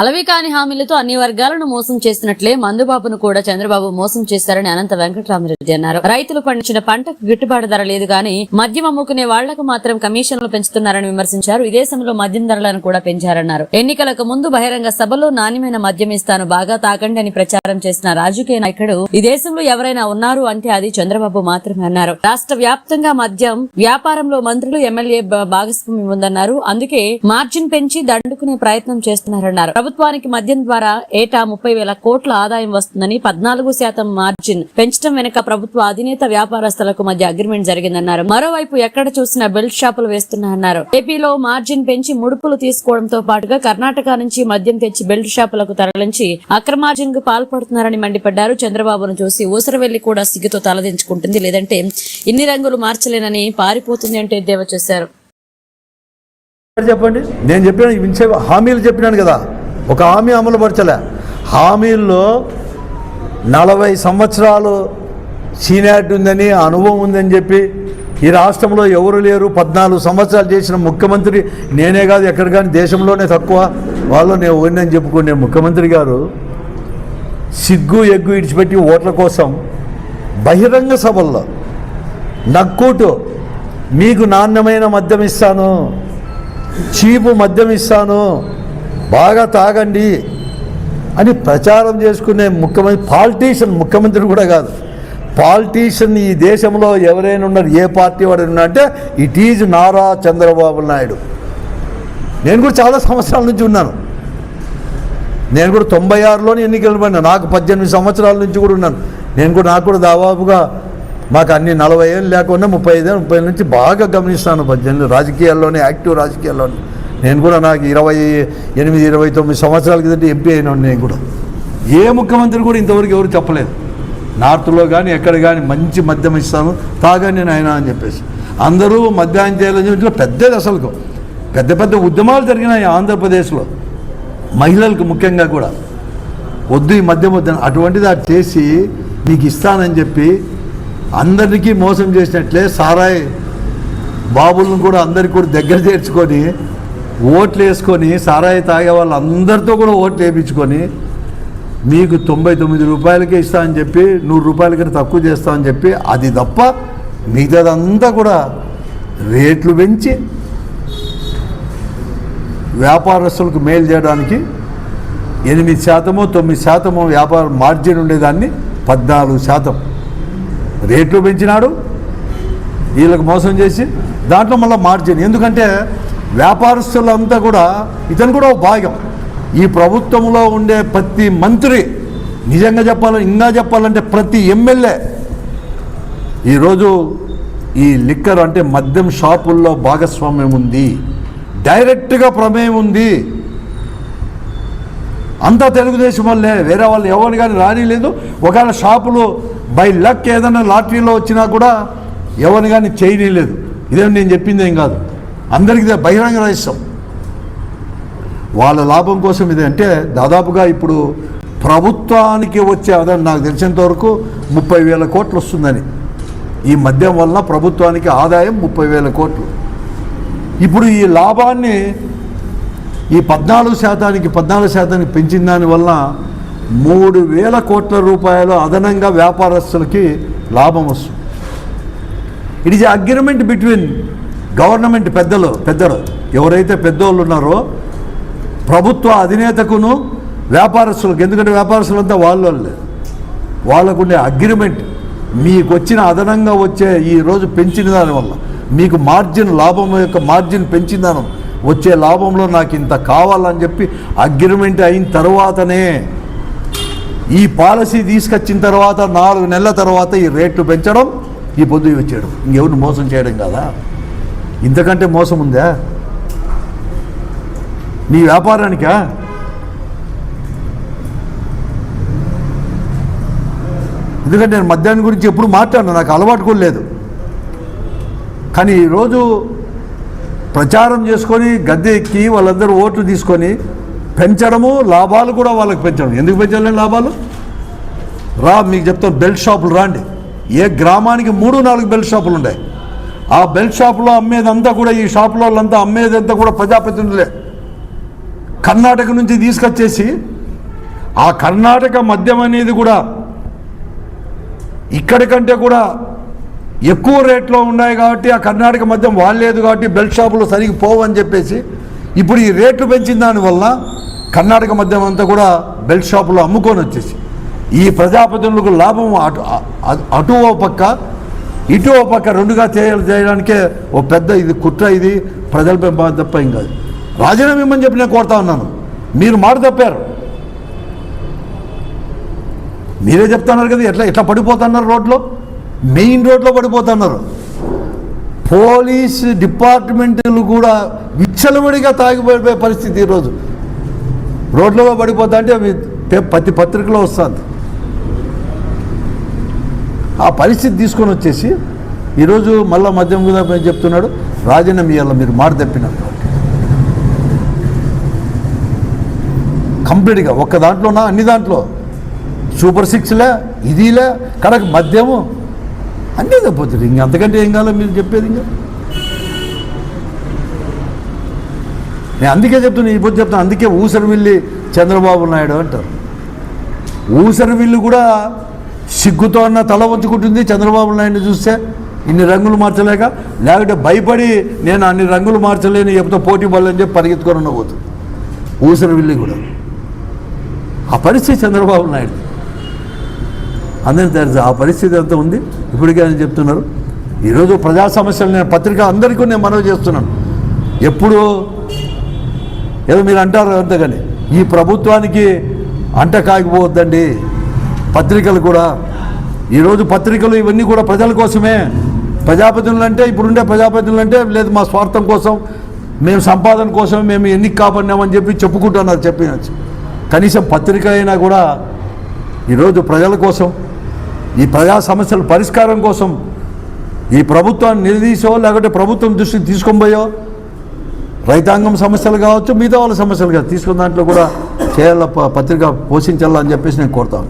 అలవి కాని హామీలతో అన్ని వర్గాలను మోసం చేసినట్లే మందుబాబును కూడా చంద్రబాబు మోసం చేశారని అనంత వెంకటరామరెడ్డి అన్నారు. రైతులు పండించిన పంటకు గిట్టుబాటు ధర లేదు గాని మద్యం అమ్ముకునే వాళ్ళకు మాత్రం కమిషన్లు పెంచుతున్నారని విమర్శించారు. ఇదే సమయంలో మద్యం ధరలను కూడా పెంచారన్నారు. ఎన్నికలకు ముందు బహిరంగ సభలో నాణ్యమైన మద్యం ఇస్తాను బాగా తాకండి అని ప్రచారం చేసిన రాజకీయ నాయకుడు ఈ దేశంలో ఎవరైనా ఉన్నారు అంటే అది చంద్రబాబు మాత్రమే అన్నారు. రాష్ట్ర వ్యాప్తంగా మద్యం వ్యాపారంలో మంత్రులు ఎమ్మెల్యే భాగస్వామ్యం ఉందన్నారు. అందుకే మార్జిన్ పెంచి దండుకునే ప్రయత్నం చేస్తున్నారన్నారు. ప్రభుత్వానికి మద్యం ద్వారా ఏటా ముప్పై వేల కోట్ల ఆదాయం వస్తుందని పద్నాలుగు శాతం మార్జిన్ పెంచడం వెనుక ప్రభుత్వ అధినేత వ్యాపారస్తులకు మధ్య అగ్రిమెంట్ జరిగిందన్నారు. మరోవైపు ఎక్కడ చూసినా బెల్ట్ షాపులు వేస్తున్నారన్నారు ఏపీలో మార్జిన్ పెంచి ముడుపులు తీసుకోవడంతో పాటుగా కర్ణాటక నుంచి మద్యం తెచ్చి బెల్ట్ షాపులకు తరలించి అక్రమార్జన్కు పాల్పడుతున్నారని మండిపడ్డారు. చంద్రబాబును చూసి ఊసరవెల్లి కూడా సిగ్గుతో తలదించుకుంటుంది. లేదంటే ఇన్ని రంగులు మార్చలేనని పారిపోతుంది అంటే ఎద్దేవా చేశారు. చెప్పండి. నేను చెప్పిన హామీలు చెప్పినాను కదా. ఒక హామీ అమలుపరచలే హామీల్లో నలభై సంవత్సరాలు సీనియారిటీ ఉందని అనుభవం ఉందని చెప్పి ఈ రాష్ట్రంలో ఎవరు లేరు. పద్నాలుగు సంవత్సరాలు చేసిన ముఖ్యమంత్రి నేనే కాదు ఎక్కడ కానీ దేశంలోనే తక్కువ. వాళ్ళు నేను ఓడినని చెప్పుకునే ముఖ్యమంత్రి గారు సిగ్గు ఎగ్గు ఇడిచిపెట్టి ఓట్ల కోసం బహిరంగ సభల్లో నక్కుటు మీకు నాణ్యమైన మద్యం ఇస్తాను చీపు మద్యం ఇస్తాను బాగా తాగండి అని ప్రచారం చేసుకునే ముఖ్యమంత్రి పాలిటీషియన్ ముఖ్యమంత్రి కూడా కాదు. పాలిటీషియన్ ఈ దేశంలో ఎవరైనా ఉన్నారు ఏ పార్టీ వాడు అంటే ఇట్ ఈజ్ నారా చంద్రబాబు నాయుడు. నేను కూడా చాలా సంవత్సరాల నుంచి ఉన్నాను. నేను కూడా తొంభై ఆరులోనే ఎన్నికలు పడినా నాకు పద్దెనిమిది సంవత్సరాల నుంచి కూడా ఉన్నాను. నేను కూడా నాకు కూడా దాదాపుగా మాకు అన్ని నలభై ఏళ్ళు లేకుండా ముప్పై ఐదు ముప్పై నుంచి బాగా గమనిస్తాను పద్దెనిమిది రాజకీయాల్లోనే యాక్టివ్ రాజకీయాల్లోనే. నేను కూడా నాకు ఇరవై ఎనిమిది ఇరవై తొమ్మిది సంవత్సరాల కిందట ఎంపీ అయినాను నేను కూడా. ఏ ముఖ్యమంత్రి కూడా ఇంతవరకు ఎవరు చెప్పలేదు. నార్త్లో కానీ ఎక్కడ కానీ మంచి మద్యం ఇస్తాను తాగని నేను ఆయన అని చెప్పేసి. అందరూ మద్యాన్ని చేయాలని చెప్పి పెద్దది అసలుకు. పెద్ద పెద్ద ఉద్యమాలు జరిగినాయి ఆంధ్రప్రదేశ్లో. మహిళలకు ముఖ్యంగా కూడా. వద్దు ఈ మద్యం వద్దని అటువంటిది అది చేసి నీకు ఇస్తానని చెప్పి అందరికీ మోసం చేసినట్లే సారాయి బాబులను కూడా అందరికి కూడా దగ్గర చేర్చుకొని ఓట్లు వేసుకొని సారాయి తాగే వాళ్ళందరితో కూడా ఓట్లు వేయించుకొని మీకు తొంభై తొమ్మిది రూపాయలకే ఇస్తా అని చెప్పి నూరు రూపాయలకి తక్కువ చేస్తా అని చెప్పి అది తప్ప మిగతాదంతా కూడా రేట్లు పెంచి వ్యాపారస్తులకు మేలు చేయడానికి ఎనిమిది శాతము తొమ్మిది శాతము వ్యాపార మార్జిన్ ఉండేదాన్ని పద్నాలుగు శాతం. రేట్లు పెంచినాడు వీళ్ళకి మోసం చేసి దాంట్లో మళ్ళీ మార్జిన్. ఎందుకంటే వ్యాపారస్తులంతా కూడా ఇతను కూడా ఒక భాగం. ఈ ప్రభుత్వంలో ఉండే ప్రతి మంత్రి నిజంగా చెప్పాలని ఇంకా చెప్పాలంటే ప్రతి ఎమ్మెల్యే ఈరోజు ఈ లిక్కర్ అంటే మద్యం షాపుల్లో భాగస్వామ్యం ఉంది. డైరెక్ట్గా ప్రమేయం ఉంది. అంతా తెలుగుదేశం వల్లే వేరే వాళ్ళు ఎవరు కానీ రానిలేదు. ఒకవేళ షాపులు బై లక్ ఏదైనా లాటరీలో వచ్చినా కూడా ఎవరిని కానీ చేయనీయలేదు ఇదేం నేను చెప్పింది ఏం కాదు. అందరికీ బహిరంగ రహస్యం. వాళ్ళ లాభం కోసం ఇది అంటే దాదాపుగా ఇప్పుడు ప్రభుత్వానికి వచ్చే ఆదాయం నాకు తెలిసినంత వరకు ముప్పై వేల కోట్లు వస్తుందని. ఈ మద్యం వల్ల ప్రభుత్వానికి ఆదాయం ముప్పై వేల కోట్లు. ఇప్పుడు ఈ లాభాన్ని ఈ పద్నాలుగు శాతానికి పద్నాలుగు శాతానికి పెంచిన దానివల్ల మూడు వేల కోట్ల రూపాయలు అదనంగా వ్యాపారస్తులకి లాభం వస్తుంది. It is agreement between government పెద్దలు పెద్దలు ఎవరైతే పెద్దోళ్ళు ఉన్నారో ప్రభుత్వ అధినేతకును వ్యాపారస్తులకు ఎందుకంటే వ్యాపారస్తులంతా వాళ్ళే వాళ్ళకు ఉండే అగ్రిమెంట్. మీకు వచ్చిన అదనంగా వచ్చే ఈ రోజు పెంచిన దానివల్ల మీకు మార్జిన్ లాభం యొక్క మార్జిన్ పెంచిన దాని వచ్చే లాభంలో నాకు ఇంత కావాలని చెప్పి అగ్రిమెంట్ అయిన తర్వాతనే ఈ పాలసీ తీసుకొచ్చిన తర్వాత నాలుగు నెలల తర్వాత ఈ రేట్లు పెంచడం ఈ పొద్దు చేయడం ఇంకెవరిని మోసం చేయడం కదా? ఇంతకంటే మోసం ఉందా? నీ వ్యాపారానికా? ఎందుకంటే నేను మద్యాన్ని గురించి ఎప్పుడు మాట్లాడినా నాకు అలవాటు కూడా లేదు. కానీ ఈరోజు ప్రచారం చేసుకొని గద్దె ఎక్కి వాళ్ళందరూ ఓట్లు తీసుకొని పెంచడము లాభాలు కూడా వాళ్ళకి పెంచడం. ఎందుకు పెంచాలని లాభాలు? రా మీకు చెప్తాం బెల్ట్ షాపులు రాండి. ఏ గ్రామానికి మూడు నాలుగు బెల్ట్ షాపులు ఉన్నాయి ఆ బెల్ట్ షాపులో అమ్మేదంతా కూడా ఈ షాపులో వాళ్ళంతా అమ్మేదంతా కూడా ప్రజాప్రతినిధులే. కర్ణాటక నుంచి తీసుకొచ్చేసి ఆ కర్ణాటక మద్యం అనేది కూడా ఇక్కడి కంటే కూడా ఎక్కువ రేట్లో ఉన్నాయి కాబట్టి ఆ కర్ణాటక మద్యం వాడలేదు కాబట్టి బెల్ట్ షాపులో సరిగి పోవు అని చెప్పేసి ఇప్పుడు ఈ రేట్లు పెంచిన దానివల్ల కర్ణాటక మద్యం అంతా కూడా బెల్ట్ షాపులో అమ్ముకొని వచ్చేసి ఈ ప్రజాప్రతినిధులకు లాభం అటు అటు ఓ పక్క ఇటు ఓ పక్క రెండుగా చేయడానికే ఓ పెద్ద ఇది కుట్ర ఇది. ప్రజలపై బాధ తప్ప ఏం కాదు. రాజీనామా ఇమ్మని చెప్పి నేను కోరుతా ఉన్నాను. మీరు మాట తప్పారు. మీరే చెప్తున్నారు కదా ఎట్లా ఎట్లా పడిపోతున్నారు రోడ్లో? మెయిన్ రోడ్లో పడిపోతున్నారు. పోలీస్ డిపార్ట్మెంట్లు కూడా విచ్చలవిడిగా తాగిపోయే పరిస్థితి ఈరోజు. రోడ్లో పడిపోతా అంటే అవి ప్రతి పత్రికలో వస్తుంది. ఆ పరిస్థితి తీసుకొని వచ్చేసి ఈరోజు మళ్ళా మద్యం కూడా చెప్తున్నాడు రాజీనామా ఇవ్వాలి మీరు మాట తప్పినారు కంప్లీట్గా ఒక్క దాంట్లోనా? అన్ని దాంట్లో. సూపర్ సిక్స్లే ఇదిలే కడకు మద్యము అన్నీ తప్పుతుంది ఇంక అంతకంటే ఏం కావాలో మీరు చెప్పేది ఇంకా? నేను అందుకే చెప్తున్నా ఇప్పుడు చెప్తాను అందుకే ఊసరవిల్లి చంద్రబాబు నాయుడు అంటారు. ఊసరవిల్లి కూడా సిగ్గుతో అన్న తల వంచుకుంటుంది చంద్రబాబు నాయుడిని చూస్తే. ఇన్ని రంగులు మార్చలేక లేకపోతే భయపడి నేను అన్ని రంగులు మార్చలేని చెప్తే పోటీ పడలేని చెప్పి పరిగెత్తుకొని ఉండబోతుంది. వెళ్ళి కూడా. ఆ పరిస్థితి చంద్రబాబు నాయుడు. అందరికీ తెలుసు ఆ పరిస్థితి ఎంత ఉంది? ఇప్పటికే ఆయన చెప్తున్నారు. ఈరోజు ప్రజా సమస్యలు నేను పత్రిక అందరికీ నేను మనవి చేస్తున్నాను. ఎప్పుడు ఏదో మీరు అంటారు అంతగాని ఈ ప్రభుత్వానికి అంట కాకపోవద్దండి పత్రికలు కూడా. ఈరోజు పత్రికలు ఇవన్నీ కూడా ప్రజల కోసమే. ప్రజాప్రతినిధులు అంటే ఇప్పుడుండే ప్రజాప్రతినిధులు అంటే లేదు మా స్వార్థం కోసం మేము సంపాదన కోసం మేము ఎన్ని కాపాడినామని చెప్పి చెప్పుకుంటున్నారు చెప్పిన కనీసం పత్రిక అయినా కూడా ఈరోజు ప్రజల కోసం ఈ ప్రజా సమస్యల పరిష్కారం కోసం ఈ ప్రభుత్వాన్ని నిలదీసో లేకపోతే ప్రభుత్వం దృష్టికి తీసుకొని పోయో రైతాంగం సమస్యలు కావచ్చు మిగతా వాళ్ళ సమస్యలు కావచ్చు తీసుకున్న దాంట్లో కూడా చేయాల ప- పత్రిక పోషించాలని చెప్పేసి నేను కోరుతాను